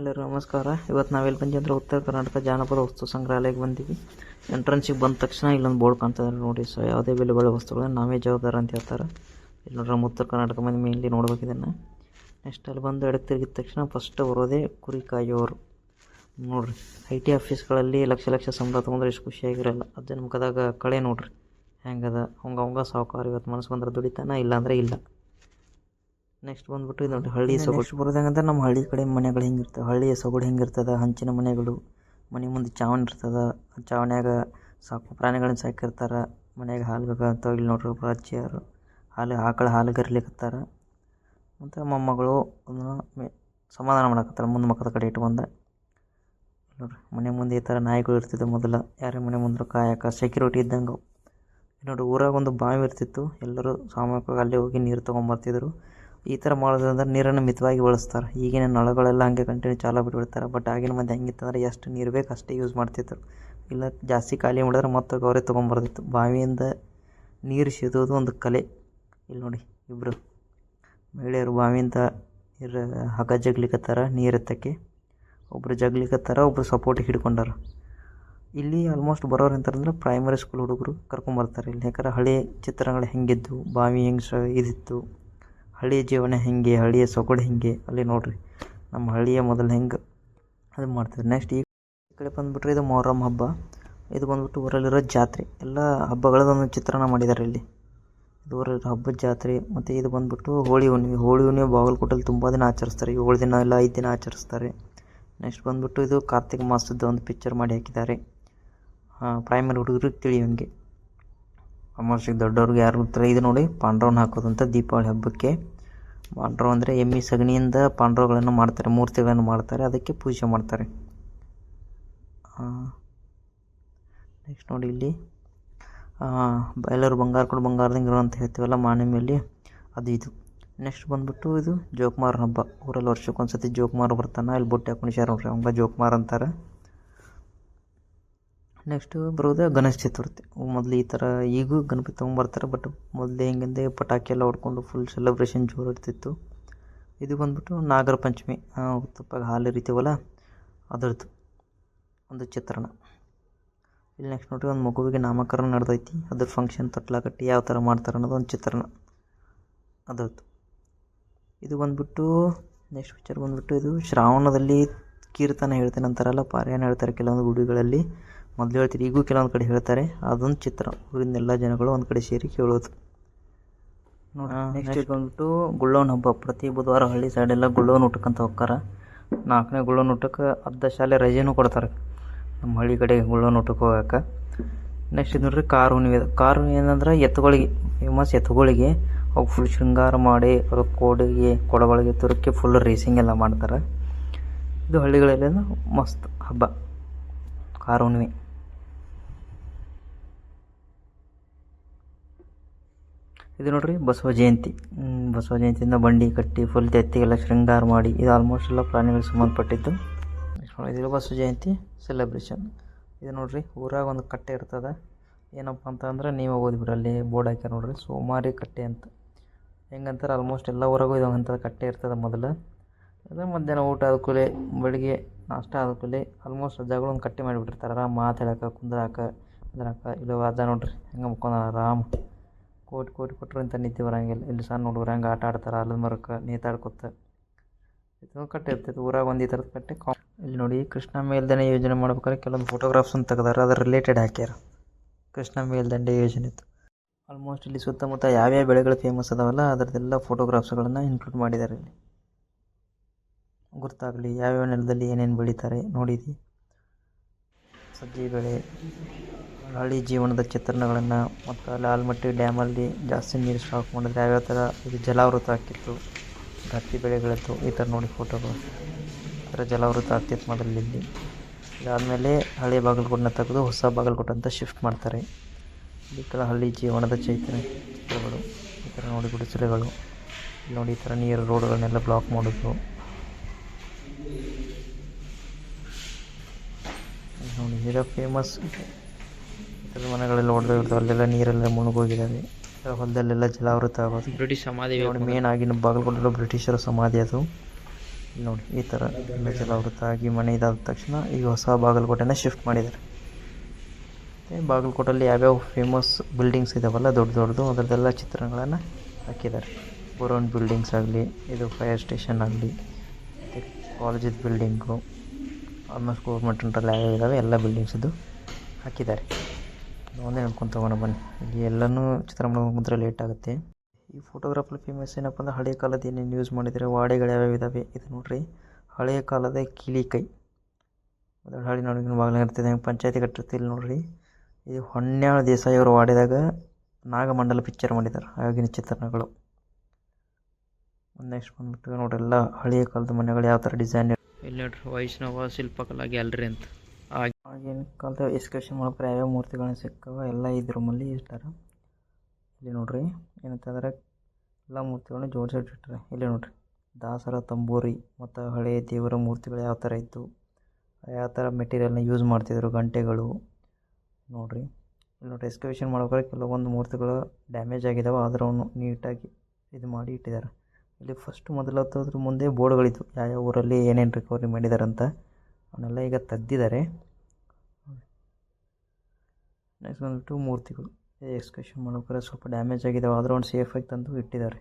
ಎಲ್ಲರಿಗೂ ನಮಸ್ಕಾರ. ಇವತ್ತು ನಾವೆಲ್ಲಿ ಬಂದ್ವಿ ಅಂದ್ರೆ ಉತ್ತರ ಕರ್ನಾಟಕ ಜಾನಪದ ವಸ್ತು ಸಂಗ್ರಹಾಲಯಕ್ಕೆ ಬಂದಿವಿ. ಎಂಟ್ರೆನ್ಸಿಗೆ ಬಂದ ತಕ್ಷಣ ಇಲ್ಲೊಂದು ಬೋರ್ಡ್ ಕಾಣ್ತದೆ ನೋಡಿ. ಸೊ ಯಾವುದೇ ಬೆಲೆ ವಸ್ತುಗಳ ವಸ್ತುಗಳನ್ನ ನಾವೇ ಜವಾಬ್ದಾರ ಅಂತ ಹೇಳ್ತಾರೆ. ಇಲ್ಲಿ ನೋಡ್ರಿ, ನಮ್ಮ ಉತ್ತರ ಕರ್ನಾಟಕ ಮಂದಿ ಮೇನ್ಲಿ ನೋಡ್ಬೇಕು ನೆಕ್ಸ್ಟ್ ಅಲ್ಲಿ ಬಂದು ಎಡಕ್ಕೆ ತಿರುಗಿದ ತಕ್ಷಣ ಫಸ್ಟ್ ಬರೋದೇ ಕುರಿ ಕಾಯೋರು ನೋಡ್ರಿ ಐ ಟಿ ಆಫೀಸ್ಗಳಲ್ಲಿ ಲಕ್ಷ ಲಕ್ಷ ಸಂಬಳ ತೊಗೊಂಡ್ರೆ ಎಷ್ಟು ಖುಷಿಯಾಗಿರಲ್ಲ. ಅದನ್ನ ಮುಖದಾಗ ಕಳೆ ನೋಡ್ರಿ. ಹೆಂಗದ? ಅವಂಗ ಅವಂಗ ಸಾವುಕಾರ ಇವತ್ತು ಮನಸ್ಸು ಬಂದ್ರೆ ದುಡಿತಾನ, ಇಲ್ಲಾಂದ್ರೆ ಇಲ್ಲ. ನೆಕ್ಸ್ಟ್ ಬಂದ್ಬಿಟ್ಟು ಇದು ನೋಡಿ ಹಳ್ಳಿ ಸೊಗಡು. ಬರೋದಂಗಂದ್ರೆ ನಮ್ಮ ಹಳ್ಳಿ ಕಡೆ ಮನೆಗಳು ಹೆಂಗಿರ್ತವೆ. ಹಳ್ಳಿಯ ಸೊಗಡು ಹೆಂಗಿರ್ತದೆ ಹಂಚಿನ ಮನೆಗಳು ಮನೆ ಮುಂದೆ ಚಾವಣಿ ಇರ್ತದೆ. ಆ ಚಾವಣ್ಯಾಗ ಸಾಕು ಪ್ರಾಣಿಗಳನ್ನ ಸಾಕಿರ್ತಾರೆ. ಮನೆಯಾಗ ಹಾಲು ಅಂತ ಇಲ್ಲಿ ನೋಡ್ರಿ ಒಬ್ಬರು ಅಜ್ಜಿಯರು. ಹಾಲು ಆಕಳ ಹಾಲು ಗರಿಲಿಕ್ಕತ್ತಾರ ಮತ್ತು ಮೊಮ್ಮಗಳು ಅದನ್ನ ಸಮಾಧಾನ ಮಾಡಕತ್ತಾರ. ಮುಂದೆ ಮಕ್ಕದ ಕಡೆ ಇಟ್ಕೊಂಡ ನೋಡ್ರಿ ಮನೆ ಮುಂದೆ ಈ ಥರ ನಾಯಿಗಳು ಇರ್ತಿದ್ವು ಮೊದಲ. ಯಾರೇ ಮನೆ ಮುಂದೆ ಕಾಯಕ ಸೆಕ್ಯೂರಿಟಿ ಇದ್ದಂಗೆ. ನೋಡ್ರಿ ಊರಾಗ ಒಂದು ಬಾವಿ ಇರ್ತಿತ್ತು. ಎಲ್ಲರೂ ಸಾಮೂಹಿಕವಾಗಿ ಅಲ್ಲೇ ಹೋಗಿ ನೀರು ತೊಗೊಂಬರ್ತಿದ್ರು. ಈ ಥರ ಮಾಡೋದ್ರಿಂದ ನೀರನ್ನು ಮಿತವಾಗಿ ಬಳಸ್ತಾರೆ. ಈಗಿನ ನಳಗಳೆಲ್ಲ ಹಂಗೆ ಕಂಟಿನ್ಯೂ ಚಾಲು ಬಿಟ್ಬಿಡ್ತಾರೆ. ಬಟ್ ಆಗಿನ ಮಂದಿ ಹೆಂಗಿತ್ತಂದ್ರೆ ಎಷ್ಟು ನೀರು ಬೇಕು ಅಷ್ಟೇ ಯೂಸ್ ಮಾಡ್ತಿದ್ರು. ಇಲ್ಲ, ಜಾಸ್ತಿ ಖಾಲಿ ಮಾಡಿದ್ರೆ ಮತ್ತೆ ಗೌರಿ ತೊಗೊಂಬರ್ತಿತ್ತು ಬಾವಿಯಿಂದ ನೀರು ಸೇದೋದು ಒಂದು ಕಲೆ. ಇಲ್ಲಿ ನೋಡಿ ಇಬ್ಬರು ಮಹಿಳೆಯರು ಬಾವಿಯಿಂದ ನೀರು ಹಗ ಜಗ್ಲಿಕತ್ತಾರ, ನೀರು ಎತ್ತಕ್ಕೆ. ಒಬ್ಬರು ಜಗ್ಲಿಕತ್ತಾರ ಒಬ್ಬರು ಸಪೋರ್ಟಿಗೆ ಹಿಡ್ಕೊಂಡಾರ. ಇಲ್ಲಿ ಆಲ್ಮೋಸ್ಟ್ ಬರೋರು ಅಂತಂದ್ರೆ ಪ್ರೈಮರಿ ಸ್ಕೂಲ್ ಹುಡುಗರು ಕರ್ಕೊಂಬರ್ತಾರೆ. ಇಲ್ಲಿ ಯಾಕಂದ್ರೆ ಹಳೆ ಚಿತ್ರಗಳು ಹೆಂಗಿದ್ದು ಬಾವಿ ಹೆಂಗೆ ಇದಿತ್ತು. ಹಳ್ಳಿಯ ಜೀವನ ಹೆಂಗೆ, ಹಳ್ಳಿಯ ಸೊಗಡು ಹೆಂಗೆ? ಅಲ್ಲಿ ನೋಡ್ರಿ. ನಮ್ಮ ಹಳ್ಳಿಯ ಮೊದಲು ಹೆಂಗೆ ಅದು ಮಾಡ್ತಾರೆ ನೆಕ್ಸ್ಟ್ ಈ ಕಡೆ ಬಂದುಬಿಟ್ರೆ ಇದು ಮೊಹರಂ ಹಬ್ಬ. ಇದು ಬಂದ್ಬಿಟ್ಟು ಊರಲ್ಲಿರೋ ಜಾತ್ರೆ. ಎಲ್ಲ ಹಬ್ಬಗಳದೊಂದು ಚಿತ್ರಣ ಮಾಡಿದ್ದಾರೆ ಇಲ್ಲಿ. ಇದು ಊರಲ್ಲಿರೋ ಹಬ್ಬದ ಜಾತ್ರೆ. ಮತ್ತು ಇದು ಬಂದ್ಬಿಟ್ಟು ಹೋಳಿ ಹುಣ್ಣಿಮೆ. ಹೋಳಿ ಹುಣ್ಣಿಮೆ ಬಾಗಲಕೋಟೆಯಲ್ಲಿ ತುಂಬ ದಿನ ಆಚರಿಸ್ತಾರೆ. ಏಳು ದಿನ ಇಲ್ಲ, ಐದು ದಿನ ಆಚರಿಸ್ತಾರೆ. ನೆಕ್ಸ್ಟ್ ಬಂದ್ಬಿಟ್ಟು ಇದು ಕಾರ್ತಿಕ ಮಾಸದ ಒಂದು ಪಿಕ್ಚರ್ ಮಾಡಿ ಹಾಕಿದ್ದಾರೆ. ಪ್ರೈಮರಿ ಹುಡುಗರಿಗೆ ತಿಳಿಯೋಂಗೆ ಅಮಾವಾಸ್ಯೆಗೆ ದೊಡ್ಡವ್ರಿಗೆ ಯಾರು ಉತ್ತರ ಇದು ನೋಡಿ. ಪಾಂಡ್ರವನ್ನ ಹಾಕೋದಂತ ದೀಪಾವಳಿ ಹಬ್ಬಕ್ಕೆ. ಪಾಂಡ್ರವ್ ಅಂದರೆ ಎಮ್ಮೆ ಸಗಣಿಯಿಂದ ಪಾಂಡ್ರವಗಳನ್ನು ಮಾಡ್ತಾರೆ, ಮೂರ್ತಿಗಳನ್ನು ಮಾಡ್ತಾರೆ, ಅದಕ್ಕೆ ಪೂಜೆ ಮಾಡ್ತಾರೆ. ನೆಕ್ಸ್ಟ್ ನೋಡಿ ಇಲ್ಲಿ. ಬಯಲರು ಬಂಗಾರ ಕೊಡು ಬಂಗಾರದಂಗೆ ಅಂತ ಹೇಳ್ತೀವಲ್ಲ ಮೇಲೆ ಅದು ಇದು. ನೆಕ್ಸ್ಟ್ ಬಂದ್ಬಿಟ್ಟು ಇದು ಜೋಕುಮಾರ್ ಹಬ್ಬ. ಊರಲ್ಲಿ ವರ್ಷಕ್ಕೊಂದು ಸತಿ ಜೋಕುಮಾರ್ ಬರ್ತಾನೆ. ಇಲ್ಲಿ ಬುಟ್ಟಿ ಹಾಕೊಂಡು ನೋಡ್ರಿ ಅವಂಗ ಜೋಕುಮಾರ್ ಅಂತಾರೆ. ನೆಕ್ಸ್ಟ್ ಬರೋದು ಗಣೇಶ ಚತುರ್ಥಿ. ಮೊದಲು ಈ ಥರ ಈಗೂ ಗಣಪತಿ ತೊಗೊಂಬರ್ತಾರೆ, ಬಟ್ ಮೊದಲು ಹೆಂಗಂದೆ ಪಟಾಕಿ ಎಲ್ಲ ಹೊಡ್ಕೊಂಡು ಫುಲ್ ಸೆಲೆಬ್ರೇಷನ್ ಜೋರು ಇರ್ತಿತ್ತು. ಇದು ಬಂದ್ಬಿಟ್ಟು ನಾಗರ ಪಂಚಮಿ ತುಪ್ಪಾಗ ಹಾಲು ಇರಿತೀವಲ್ಲ ಅದರದ್ದು ಒಂದು ಚಿತ್ರಣ. ಇಲ್ಲಿ ನೆಕ್ಸ್ಟ್ ನೋಡ್ರಿ, ಒಂದು ಮಗುವಿಗೆ ನಾಮಕರಣ ನಡೆದೈತಿ, ಅದ್ರ ಫಂಕ್ಷನ್ ತಟ್ಲಕಟ್ಟಿ ಯಾವ ಥರ ಮಾಡ್ತಾರೆ ಅನ್ನೋದು ಒಂದು ಚಿತ್ರಣ. ಅದರದ್ದು. ಇದು ಬಂದ್ಬಿಟ್ಟು ನೆಕ್ಸ್ಟ್ ಪಿಕ್ಚರ್ ಬಂದ್ಬಿಟ್ಟು ಇದು ಶ್ರಾವಣದಲ್ಲಿ ಕೀರ್ತನ ಹೇಳ್ತೇನೆ ಅಂತಾರಲ್ಲ, ಪಾರಾಯಣ ಹೇಳ್ತಾರೆ ಕೆಲವೊಂದು ಗುಡಿಗಳಲ್ಲಿ. ಮೊದಲು ಹೇಳ್ತೀರಿ ಈಗೂ ಕೆಲವೊಂದು ಕಡೆ ಹೇಳ್ತಾರೆ ಅದೊಂದು ಚಿತ್ರ. ಊರಿಂದ ಎಲ್ಲ ಜನಗಳು ಒಂದು ಕಡೆ ಸೇರಿ ಕೇಳೋದು. ನೋಡಿ ನೆಕ್ಸ್ಟ್ ಬಂದ್ಬಿಟ್ಟು ಗುಳ್ಳೋನ ಹಬ್ಬ. ಪ್ರತಿ ಬುಧವಾರ ಹಳ್ಳಿ ಸೈಡೆಲ್ಲ ಗುಳ್ಳೋನ್ ಊಟಕ್ಕಂತ ಹೋಗ್ತಾರೆ. ನಾಲ್ಕನೇ ಗುಳ್ಳೋನ ಊಟಕ್ಕೆ ಅರ್ಧ ಶಾಲೆ ರಜೆನೂ ಕೊಡ್ತಾರೆ. ನಮ್ಮ ಹಳ್ಳಿ ಕಡೆ ಗುಳ್ಳೋನ ಊಟಕ್ಕೆ ಹೋಗಕ್ಕೆ ನೆಕ್ಸ್ಟ್ ಇದು ನೋಡ್ರಿ ಕಾರು ಹುಣ್ಣಿಮೆ ಕಾರು ಏನಂದ್ರೆ ಎತ್ತುಗಳಿಗೆ ಫೇಮಸ್ ಎತ್ತುಗಳಿಗೆ ಅವು ಫುಲ್ ಶೃಂಗಾರ ಮಾಡಿ ಅವ್ರ ಕೋಡಿಗೆ ಕೊಡಗಳಿಗೆ ತುರುಕಿ ಫುಲ್ ರೇಸಿಂಗ್ ಎಲ್ಲ ಮಾಡ್ತಾರೆ. ಇದು ಹಳ್ಳಿಗಳಲ್ಲಿ ಮಸ್ತ್ ಹಬ್ಬ. ಕಾರು ಹುಣ್ಣಿಮೆ ಇದು ನೋಡ್ರಿ ಬಸವ ಜಯಂತಿ. ಬಸವ ಜಯಂತಿಯಿಂದ ಬಂಡಿ ಕಟ್ಟಿ ಫುಲ್ ತೆತ್ತಿಗೆಲ್ಲ ಶೃಂಗಾರ ಮಾಡಿ ಇದು ಆಲ್ಮೋಸ್ಟ್ ಎಲ್ಲ ಪ್ರಾಣಿಗಳಿಗೆ ಸಂಬಂಧಪಟ್ಟಿದ್ದು. ಇದು ಬಸವ ಜಯಂತಿ ಸೆಲೆಬ್ರೇಷನ್ ಇದು ನೋಡ್ರಿ, ಊರಾಗ ಒಂದು ಕಟ್ಟೆ ಇರ್ತದೆ. ಏನಪ್ಪ ಅಂತ ಅಂದ್ರೆ ನೀವು ಓದ್ಬಿಡ್ರಿ, ಅಲ್ಲಿ ಬೋರ್ಡ್ ಹಾಕ್ಯಾರ ನೋಡ್ರಿ, ಸೋಮಾರಿ ಕಟ್ಟೆ ಅಂತ. ಹೆಂಗಂತಾರೆ ಆಲ್ಮೋಸ್ಟ್ ಎಲ್ಲ ಊರಾಗೂ ಇದು ಅಂಥದ್ದು ಕಟ್ಟೆ ಇರ್ತದೆ ಮೊದಲು. ಅದು ಮಧ್ಯಾಹ್ನ ಊಟ ಆದ ಕೂಲೆ ಬೆಳಿಗ್ಗೆ ನಾಷ್ಟ ಆದ ಕೂಲೆ ಆಲ್ಮೋಸ್ಟ್ ಜಗಳು ಒಂದು ಕಟ್ಟೆ ಮಾಡಿಬಿಟ್ಟಿರ್ತಾರೆ. ಆರಾಮ್ ಮಾತಾಡಕ್ಕೆ ಕುಂದ್ರಾಕ ಕುಂದ್ರಾಕ ಇಲ್ಲ ಅಜ್ಜ ನೋಡ್ರಿ, ಹೆಂಗೆ ಮುಕ್ಕೊಂಡ ಆರಾಮ್. ಕೋಟಿ ಕೋಟಿ ಕೊಟ್ಟರು ಇಂಥ ನಿದ್ದೆ ಬರಂಗಿಲ್ಲ. ಇಲ್ಲಿ ಸಣ್ಣ ಹುಡುಗರು ಹೆಂಗೆ ಆಟ ಆಡ್ತಾರೆ, ಅಲ್ಲದ ಮರಕ್ಕೆ ನೇತಾಡ್ಕೊತ. ಇದು ಕಟ್ಟೆ ಇರ್ತೈತೆ ಊರಾಗ ಒಂದು ಈ ಥರದ ಕಟ್ಟೆ ಕಾ ಇಲ್ಲಿ ನೋಡಿ ಕೃಷ್ಣ ಮೇಲ್ದಂಡೆ ಯೋಜನೆ ಮಾಡ್ಬೇಕಾದ್ರೆ ಕೆಲವೊಂದು ಫೋಟೋಗ್ರಾಫ್ಸನ್ನು ತೆಗ್ದಾರ, ಅದ್ರ ರಿಲೇಟೆಡ್ ಹಾಕ್ಯಾರ. ಕೃಷ್ಣ ಮೇಲ್ದಂಡೆ ಯೋಜನೆ ಇತ್ತು. ಆಲ್ಮೋಸ್ಟ್ ಇಲ್ಲಿ ಸುತ್ತಮುತ್ತ ಯಾವ್ಯಾವ ಬೆಳೆಗಳು ಫೇಮಸ್ ಅದಾವಲ್ಲ, ಅದರದ್ದೆಲ್ಲ ಫೋಟೋಗ್ರಾಫ್ಸ್ಗಳನ್ನು ಇನ್ಕ್ಲೂಡ್ ಮಾಡಿದ್ದಾರೆ ಇಲ್ಲಿ. ಗೊತ್ತಾಗಲಿ ಯಾವ್ಯಾವ ನೆಲದಲ್ಲಿ ಏನೇನು ಬೆಳೀತಾರೆ ನೋಡಿದಿ ಸಜ್ಜೆ ಬೆಳೆ ಹಳ್ಳಿ ಜೀವನದ ಚಿತ್ರಣಗಳನ್ನು ಮತ್ತು ಲಾಲ್ಮಟ್ಟಿ ಡ್ಯಾಮಲ್ಲಿ ಜಾಸ್ತಿ ನೀರು ಸ್ಟಾಕ್ ಮಾಡಿದ್ರೆ ಯಾವ್ಯಾವ ಥರ ಇದು ಜಲಾವೃತ ಆಗ್ತಿತ್ತು ಹತ್ತಿ ಬೆಳೆಗಳಿತ್ತು ಈ ಥರ ನೋಡಿ ಫೋಟೋಗಳು ಈ ಥರ ಜಲಾವೃತ ಆಗ್ತಿತ್ತು ಮೊದಲಲ್ಲಿ. ಇದಾದಮೇಲೆ ಹಳೆ ಬಾಗಲಕೋಟನ್ನ ತೆಗೆದು ಹೊಸ ಬಾಗಲಕೋಟೆ ಅಂತ ಶಿಫ್ಟ್ ಮಾಡ್ತಾರೆ. ಈ ಥರ ಹಳ್ಳಿ ಜೀವನದ ಚೈತನ್ಯ ಚಿತ್ರಗಳು, ಈ ಥರ ನೋಡಿ ಗುಡಿಸಲುಗಳು. ಇಲ್ಲಿ ನೋಡಿ ಈ ಥರ ನೀರು ರೋಡ್ಗಳನ್ನೆಲ್ಲ ಬ್ಲಾಕ್ ಮಾಡೋದು. ನೋಡಿ ಇದರ ಫೇಮಸ್ ಇತರ ಮನೆಗಳೆಲ್ಲ ಹೊಡೆದೋಗಿರ್ತಾವೆ ಅಲ್ಲೆಲ್ಲ ನೀರೆಲ್ಲ ಮುಳುಗೋಗಿದ್ದಾವೆ. ಹೊಲದಲ್ಲೆಲ್ಲ ಜಲಾವೃತ ಆಗೋದು. ಬ್ರಿಟಿಷ್ ಸಮಾಧಿ ನೋಡಿ ಮೇನ್ ಆಗಿ ನಮ್ಮ ಬಾಗಲಕೋಟೆలో ಬ್ರಿಟಿಷರ ಸಮಾಧಿ ಅದು. ನೋಡಿ ಈ ಥರ ಎಲ್ಲ ಜಲಾವೃತ ಆಗಿ ಮನೆ ಇದಾದ ತಕ್ಷಣ ಈಗ ಹೊಸ ಬಾಗಲಕೋಟೆನ ಶಿಫ್ಟ್ ಮಾಡಿದ್ದಾರೆ. ಮತ್ತು ಬಾಗಲಕೋಟಲ್ಲಿ ಯಾವ್ಯಾವ ಫೇಮಸ್ ಬಿಲ್ಡಿಂಗ್ಸ್ ಇದಾವಲ್ಲ ದೊಡ್ಡ ದೊಡ್ಡದು ಅದರದ್ದೆಲ್ಲ ಚಿತ್ರಗಳನ್ನು ಹಾಕಿದ್ದಾರೆ. ಪುರಾನ್ ಬಿಲ್ಡಿಂಗ್ಸ್ ಆಗಲಿ ಇದು ಫೈರ್ ಸ್ಟೇಷನ್ ಆಗಲಿ ಮತ್ತು ಕಾಲೇಜಿದ ಬಿಲ್ಡಿಂಗು ಆಲ್ಮೋಸ್ಟ್ ಗೌರ್ಮೆಂಟ್ ಅಂಟ್ರಲ್ಲಿ ಯಾವ್ಯಾವ ಇದ್ದಾವೆ ಎಲ್ಲ ಬಿಲ್ಡಿಂಗ್ಸ್ ಇದು ಹಾಕಿದ್ದಾರೆ. ಒಂದೇ ನೋಡ್ಕೊಂಡು ತೊಗೊಂಡು ಬನ್ನಿ. ಇಲ್ಲಿ ಎಲ್ಲನೂ ಚಿತ್ರ ಮುಂದ್ರೆ ಲೇಟ್ ಆಗುತ್ತೆ. ಈ ಫೋಟೋಗ್ರಾಫಲ್ಲಿ ಫೇಮಸ್ ಏನಪ್ಪ ಅಂದ್ರೆ ಹಳೆಯ ಕಾಲದ ಏನೇನು ಯೂಸ್ ಮಾಡಿದರೆ, ವಾಡೆಗಳು ಯಾವ್ಯಾವ ಇದಾವೆ ಇದು ನೋಡ್ರಿ. ಹಳೆಯ ಕಾಲದ ಕೀಲಿಕೈ ಹಳ್ಳಿ ನೋಡಿ ಬಾಗಿಲ ಇರ್ತದೆ ಪಂಚಾಯತಿ ಕಟ್ಟಿರ್ತಿ ಇಲ್ಲಿ ನೋಡ್ರಿ. ಇದು ಹೊನ್ಯಾಳ ದೇಸಾಯಿ ಅವರು ವಾಡಿದಾಗ ನಾಗಮಂಡಲ ಪಿಕ್ಚರ್ ಮಾಡಿದ್ದಾರೆ ಆಗಿನ ಚಿತ್ರಣಗಳು ನೆಕ್ಸ್ಟ್ ಬಂದ್ಬಿಟ್ಟು ನೋಡ್ರಿ, ಎಲ್ಲ ಹಳೆಯ ಕಾಲದ ಮನೆಗಳು ಯಾವ ಥರ ಡಿಸೈನ್ ಇಲ್ಲಿ ನೋಡ್ರಿ, ವೈಷ್ಣವ ಶಿಲ್ಪಕಲಾ ಗ್ಯಾಲರಿ ಅಂತ. ಆಗಿನ ಕಾಲದ ಎಕ್ಸ್ಕರ್ಷನ್ ಯಾವ ಯಾವ್ಯಾವ ಮೂರ್ತಿಗಳನ್ನ ಸಿಕ್ಕವ, ಎಲ್ಲ ಇದ್ರ ರೂಮಲ್ಲಿ ಇಟ್ಟಾರ ಇಲ್ಲಿ ನೋಡ್ರಿ, ಏನಂತಂದ್ರೆ ಎಲ್ಲ ಮೂರ್ತಿಗಳನ್ನ ಜೋಡಿಸಿಟ್ಟಿರ್ತಾರೆ ಇಲ್ಲಿ ನೋಡ್ರಿ, ದಾಸರ, ತಂಬೂರಿ ಮತ್ತು ಹಳೆಯ ದೇವರ ಮೂರ್ತಿಗಳು ಯಾವ ಥರ ಇತ್ತು, ಯಾವ ಥರ ಮೆಟೀರಿಯಲ್ನ ಯೂಸ್ ಮಾಡ್ತಿದ್ರು ಗಂಟೆಗಳು. ನೋಡ್ರಿ, ಇಲ್ಲಿ ನೋಡ್ರಿ ಎಕ್ಸ್ಕವೇಷನ್ ಮಾಡ್ಬೇಕಾದ್ರೆ ಕೆಲವೊಂದು ಮೂರ್ತಿಗಳು ಡ್ಯಾಮೇಜ್ ಆಗಿದ್ದಾವೆ ಆದರೂ ಅವನು ನೀಟಾಗಿ ಇದು ಮಾಡಿ ಇಟ್ಟಿದ್ದಾರೆ ಇಲ್ಲಿ ಫಸ್ಟ್ ಮೊದಲತ್ತದ್ರ ಮುಂದೆ ಬೋರ್ಡ್ಗಳಿತ್ತು ಯಾವ ಯಾವ ಊರಲ್ಲಿ ಏನೇನು ರಿಕವರಿ ಮಾಡಿದಾರಂತ. ಅವನ್ನೆಲ್ಲ ಈಗ ತೆಗ್ದಿದ್ದಾರೆ. ನೆಕ್ಸ್ಟ್ ಬಂದುಬಿಟ್ಟು ಮೂರ್ತಿಗಳು. ಎಕ್ಸ್ಕರ್ಷನ್ ಮಾಡ್ಬೇಕಾದ್ರೆ ಸ್ವಲ್ಪ ಡ್ಯಾಮೇಜ್ ಆಗಿದ್ದಾವೆ ಆದರೂ ಒಂದು ಸೇಫಾಗಿ ತಂದು ಇಟ್ಟಿದ್ದಾರೆ.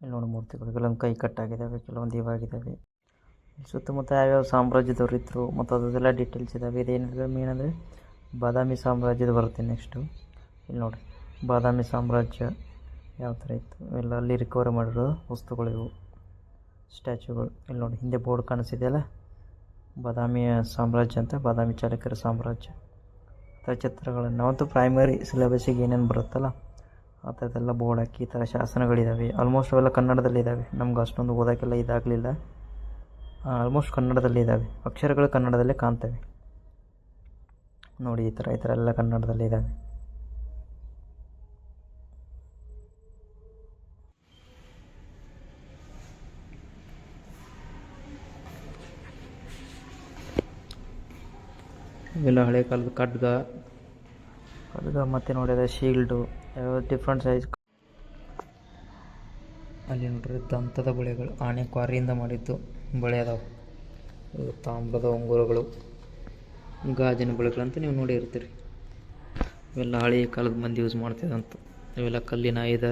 ಇಲ್ಲಿ ನೋಡಿ ಮೂರ್ತಿಗಳು. ಕೆಲವೊಂದು ಕೈ ಕಟ್ಟಾಗಿದ್ದಾವೆ ಕೆಲವೊಂದು ಇವಾಗಿದ್ದಾವೆ ಸುತ್ತಮುತ್ತ ಯಾವ್ಯಾವ ಸಾಮ್ರಾಜ್ಯದವ್ರು ಇದ್ರು ಮತ್ತು ಅದರದ್ದೆಲ್ಲ ಡೀಟೇಲ್ಸ್ ಇದ್ದಾವೆ ಇದೇನಿದೆ ಮೇನ್ ಅಂದರೆ ಬಾದಾಮಿ ಸಾಮ್ರಾಜ್ಯದ ಬರುತ್ತೆ ನೆಕ್ಸ್ಟು ಇಲ್ಲಿ ನೋಡಿ. ಬಾದಾಮಿ ಸಾಮ್ರಾಜ್ಯ. ಯಾವ ಥರ ಇತ್ತು? ಎಲ್ಲ ಅಲ್ಲಿ ರಿಕವರಿ ಮಾಡಿರೋ ವಸ್ತುಗಳು ಇವು ಸ್ಟ್ಯಾಚ್ಯೂಗಳು ಇಲ್ಲಿ ನೋಡಿ, ಹಿಂದೆ ಬೋರ್ಡ್ ಕಾಣಿಸಿದೆಯಲ್ಲ ಬಾದಾಮಿಯ ಸಾಮ್ರಾಜ್ಯ ಅಂತ, ಬಾದಾಮಿ ಚಾಲುಕ್ಯರ ಸಾಮ್ರಾಜ್ಯ. ಆ ಥರ ಚಿತ್ರಗಳನ್ನು. ನಾವಂತೂ ಪ್ರೈಮರಿ ಸಿಲೆಬಸ್ಸಿಗೆ ಏನೇನು ಬರುತ್ತಲ್ಲ, ಆ ಥರದ್ದೆಲ್ಲ ಬೋರ್ಡ್ ಹಾಕಿ, ಈ ಥರ ಶಾಸನಗಳಿದ್ದಾವೆ ಆಲ್ಮೋಸ್ಟ್ ಅವೆಲ್ಲ ಕನ್ನಡದಲ್ಲಿದ್ದಾವೆ ನಮ್ಗೆ ಅಷ್ಟೊಂದು ಓದೋಕ್ಕೆಲ್ಲ ಇದಾಗಲಿಲ್ಲ. ಆಲ್ಮೋಸ್ಟ್ ಕನ್ನಡದಲ್ಲಿ ಇದ್ದಾವೆ ಅಕ್ಷರಗಳು ಕನ್ನಡದಲ್ಲೇ ಕಾಣ್ತವೆ. ನೋಡಿ, ಈ ಥರ ಈ ಥರ ಎಲ್ಲ ಕನ್ನಡದಲ್ಲಿ ಇದ್ದಾವೆ ಇವೆಲ್ಲ ಹಳೆ ಕಾಲದ ಖಡ್ಗ ಖಡ್ಗ ಮತ್ತೆ ನೋಡಿದ್ರೆ ಶೀಲ್ಡು ಯಾವ ಡಿಫ್ರೆಂಟ್ ಸೈಜ್ ಅಲ್ಲಿ ನೋಡ್ರಿ ದಂತದ ಬಳೆಗಳು, ಆನೆ ಕ್ವಾರಿಯಿಂದ ಮಾಡಿದ್ದು ಬಳೆ ಅದಾವೆ. ತಾಮ್ರದ ಉಂಗುರಗಳು ಗಾಜಿನ ಬಳೆಗಳಂತ ನೀವು ನೋಡಿ ಇರ್ತೀರಿ ಇವೆಲ್ಲ ಹಳೆಯ ಕಾಲದ ಮಂದಿ ಯೂಸ್ ಮಾಡ್ತಿದ್ದಂತ. ಇವೆಲ್ಲ ಕಲ್ಲಿನ ಆಯುಧ.